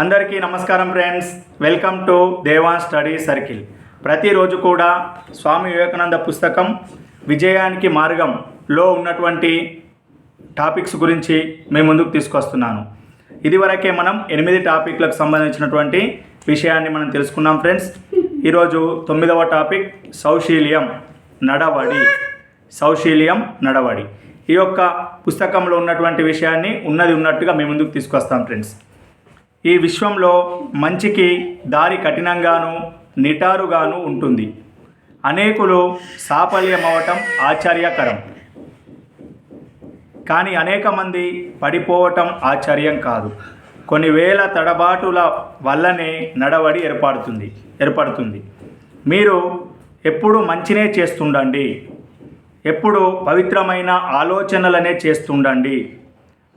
అందరికీ నమస్కారం friends welcome to Devan study circle ప్రతిరోజు కూడా స్వామి వివేకానంద పుస్తకం విజయానికి మార్గంలో ఉన్నటువంటి టాపిక్స్ గురించి మేము ముందుకు తీసుకొస్తున్నాను. ఇదివరకే మనం ఎనిమిది టాపిక్లకు సంబంధించినటువంటి విషయాన్ని మనం తెలుసుకున్నాం ఫ్రెండ్స్ ఈరోజు తొమ్మిదవ టాపిక్ సౌశీల్యం నడవడి. సౌశీల్యం నడవడి. ఈ యొక్క పుస్తకంలో ఉన్నటువంటి విషయాన్ని ఉన్నది ఉన్నట్టుగా మేము ముందుకు తీసుకొస్తాం ఫ్రెండ్స్ ఈ విశ్వంలో మంచికి దారి కఠినంగాను నిటారుగాను ఉంటుంది. అనేకులు సాఫల్యమవటం ఆశ్చర్యకరం. కానీ అనేక మంది పడిపోవటం ఆశ్చర్యం కాదు. కొన్ని వేల తడబాటుల వల్లనే నడవడి ఏర్పడుతుంది ఏర్పడుతుంది. మీరు ఎప్పుడు మంచినే చేస్తుండండి. ఎప్పుడు పవిత్రమైన ఆలోచనలనే చేస్తుండండి.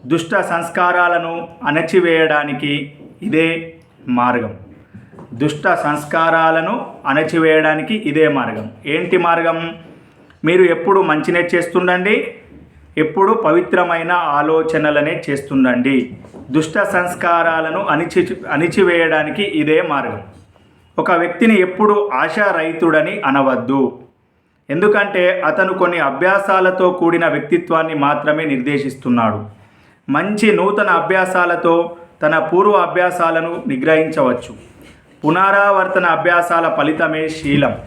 దుష్ట సంస్కారాలను అణచివేయడానికి ఇదే మార్గం. దుష్ట సంస్కారాలను అణచివేయడానికి ఇదే మార్గం. ఏంటి మార్గం? మీరు ఎప్పుడు మంచినే చేస్తుండండి ఎప్పుడు పవిత్రమైన ఆలోచనలనే చేస్తుండండి. దుష్ట సంస్కారాలను అణిచి అణిచివేయడానికి ఇదే మార్గం. ఒక వ్యక్తిని ఎప్పుడు ఆశారహితుడని అనవద్దు. ఎందుకంటే అతను కొన్ని అభ్యాసాలతో కూడిన వ్యక్తిత్వాన్ని మాత్రమే నిర్దేశిస్తున్నాడు. మంచి నూతన అభ్యాసాలతో తన పూర్వ అభ్యాసాలను నిగ్రహించవచ్చు. పునరావర్తన అభ్యాసాల ఫలితమే శీలం.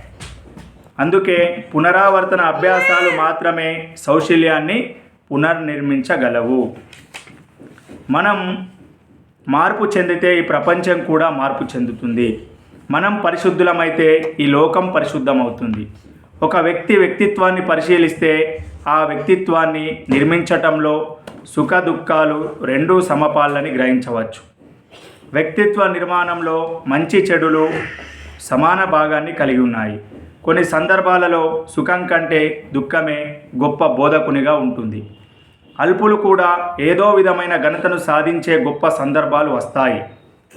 అందుకే పునరావర్తన అభ్యాసాలు మాత్రమే సౌశల్యాన్ని పునర్నిర్మించగలవు. మనం మార్పు చెందితే ఈ ప్రపంచం కూడా మార్పు చెందుతుంది. మనం పరిశుద్ధులమైతే ఈ లోకం పరిశుద్ధమవుతుంది. ఒక వ్యక్తి వ్యక్తిత్వాన్ని పరిశీలిస్తే ఆ వ్యక్తిత్వాన్ని నిర్మించటంలో సుఖ దుఃఖాలు రెండూ సమపాలని గ్రహించవచ్చు. వ్యక్తిత్వ నిర్మాణంలో మంచి చెడులు సమాన భాగాన్ని కలిగి ఉన్నాయి. కొన్ని సందర్భాలలో సుఖం కంటే దుఃఖమే గొప్ప బోధకునిగా ఉంటుంది. అల్పులు కూడా ఏదో విధమైన ఘనతను సాధించే గొప్ప సందర్భాలు వస్తాయి.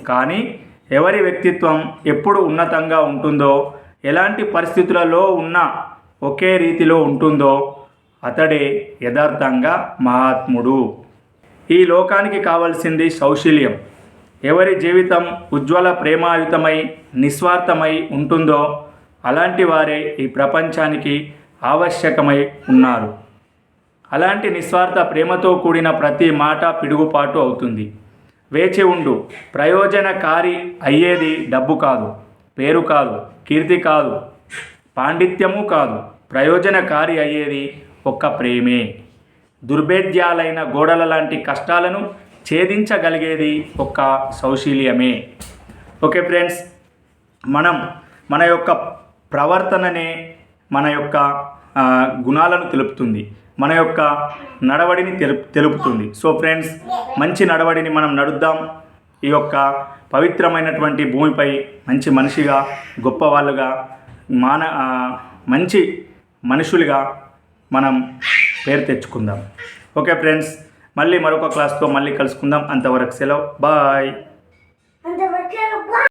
కానీ ఎవరి వ్యక్తిత్వం ఎప్పుడు ఉన్నతంగా ఉంటుందో ఎలాంటి పరిస్థితులలో ఉన్నా ఒకే రీతిలో ఉంటుందో అతడే యథార్థంగా మహాత్ముడు. ఈ లోకానికి కావలసింది సౌశీల్యం ఎవరి జీవితం ఉజ్వల ప్రేమాయుతమై నిస్వార్థమై ఉంటుందో అలాంటి వారే ఈ ప్రపంచానికి ఆవశ్యకమై ఉన్నారు. అలాంటి నిస్వార్థ ప్రేమతో కూడిన ప్రతి మాట పిడుగుపాటు అవుతుంది. వేచి ఉండు. ప్రయోజనకారి అయ్యేది డబ్బు కాదు పేరు కాదు కీర్తి కాదు పాండిత్యము కాదు ప్రయోజనకారి అయ్యేది ఒక్క ప్రేమే. దుర్భేద్యాలైన గోడల లాంటి కష్టాలను ఛేదించగలిగేది ఒక్క సౌశీల్యమే. ఓకే ఫ్రెండ్స్ మనం మన యొక్క ప్రవర్తననే మన యొక్క గుణాలను తెలుపుతుంది. మన యొక్క నడవడిని తెలు తెలుపుతుంది. సో ఫ్రెండ్స్ మంచి నడవడిని మనం నడుద్దాం. ఈ యొక్క పవిత్రమైనటువంటి భూమిపై మంచి మనిషిగా గొప్పవాళ్ళుగా మాన మంచి మనుషులుగా మనం పేరు తెచ్చుకుందాం. ఓకే ఫ్రెండ్స్ మళ్ళీ మరొక క్లాస్తో మళ్ళీ కలుసుకుందాం. అంతవరకు సెలవు. బాయ్.